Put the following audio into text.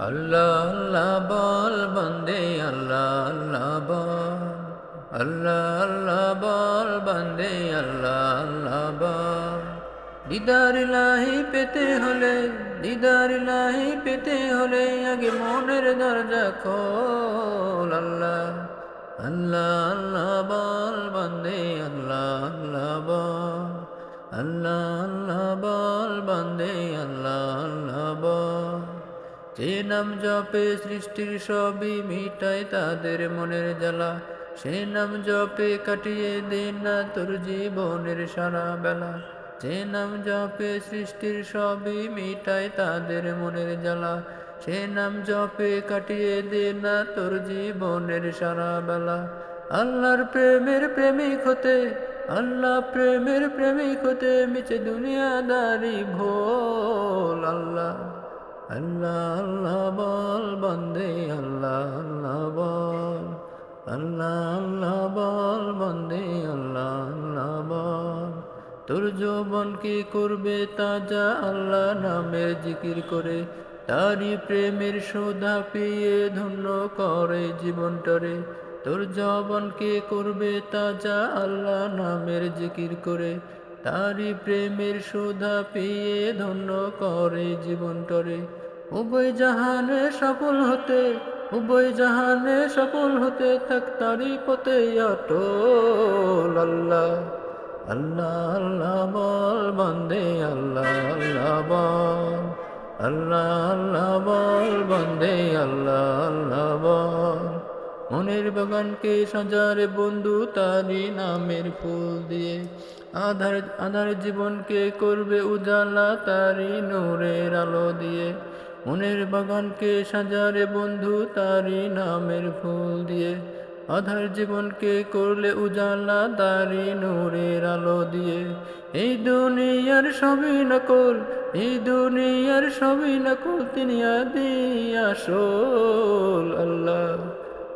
আল্লাহ আল্লাহ বল, বন্দে আল্লাহ আল্লাহ বল। আল্লাহ আল্লাহ বল, বন্দে আল্লাহ আল্লাহ বল। দিদার লাহি পেতে হলে, দিদার লাহি পেতে হলে, আগে মনের দরজা খোল আল্লাহ। আল্লাহ আল্লাহ বল, বন্দে আল্লাহ আল্লাহ বল। আল্লাহ আল্লাহ বল, বন্দে আল্লাহ। যে নাম জপে সৃষ্টির সবই মিটায় তাদের মনের জ্বালা, সে নাম জপে কাটিয়ে দে না তোর জীবনের সারা বেলা, যে নাম জপে সৃষ্টির সবই মিটায় তাদের মনের জ্বালা, সে নাম জপে কাটিয়ে দে না তোর জীবনের সারা বেলা। আল্লাহর প্রেমের প্রেমিক হতে, আল্লাহ প্রেমের প্রেমিক হতে মিছে দুনিয়াদারি আল্লাহ আল্লাহ আল্লাহ বল, বন্দে আল্লাহ আল্লাহ বল। আল্লাহ আল্লাহ বল, বন্দে আল্লাহ আল্লাহ বল। তোর যৌবন কি করবে তাজা আল্লাহ নামের জিকির করে? তারি প্রেমের সোধা পিয়ে ধন্য করে জীবনটারে তোর যৌবন কে করবে তাজা আল্লাহ নামের জিকির করে? তারি প্রেমের সুধা পিয়ে ধন্য করে জীবনটারে উভয় জাহানে সফল হতে, উভয় জাহানে সফল হতে থাক তারি পথে অটল আল্লাহ। আল্লাহ আল্লাহ বল, বন্দে, আল্লাহ আল্লাহ বল। আল্লাহ আল্লাহ বল, বন্দে, আল্লাহ আল্লাহ বল। মনের বাগানকে সাজারে বন্ধু তারি নামের ফুল দিয়ে। আধার আধার জীবনকে করবে উজালা তারি নূরের আলো দিয়ে। মনের বাগানকে সাজারে বন্ধু তারি নামের ফুল দিয়ে। আধার জীবনকে করলে উজালা তারি নূরের আলো দিয়ে। এই দুনিয়ার সবই নকল, এই দুনিয়ার সবই নকল, তিনি আদি আসল আল্লাহ।